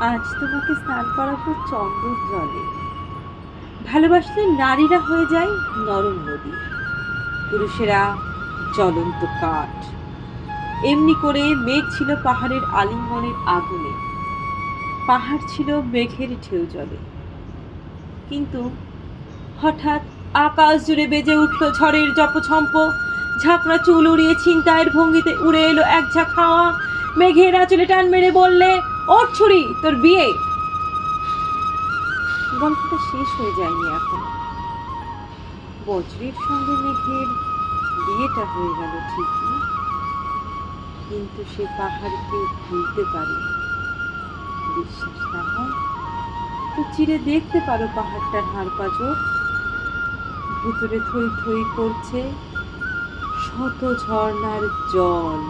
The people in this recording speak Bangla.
আজ তোমাকে স্নান করাবো চন্দন জলে। ভালোবাসলে নারীরা হয়ে যায় নরম নদী। পুরুষেরা জ্বলন্ত কাঠ। এমনি করে মেঘ ছিল পাহাড়ের আলিঙ্গনের আগুনে। পাহাড় ছিল মেঘের ঢেউ জলে। কিন্তু হঠাৎ আকাশ জুড়ে বেজে উঠল ঝড়ের জপছম্প ঝাঁকড়া চুল উড়িয়ে ছিনতাইয়ের ভঙ্গিতে উড়ে এলো এক ঝাঁক হাওয়া। মেঘের আঁচলে টান মেরে বললে ওর ছুরি, তোর বিয়ে। গল্পটা শেষ হয়ে যায়নি এখন। বজ্রের সঙ্গে মেঘের বিয়েটা হয়ে গেল ঠিকই, কিন্তু সে পাহাড়কে ভুলতে পারে। বিশ্বাস না হয়, তো চিরে দেখতে পারো পাহাড়টার হাড় পাজর। ভিতরে থই থই করছে শত ঝর্ণার জল।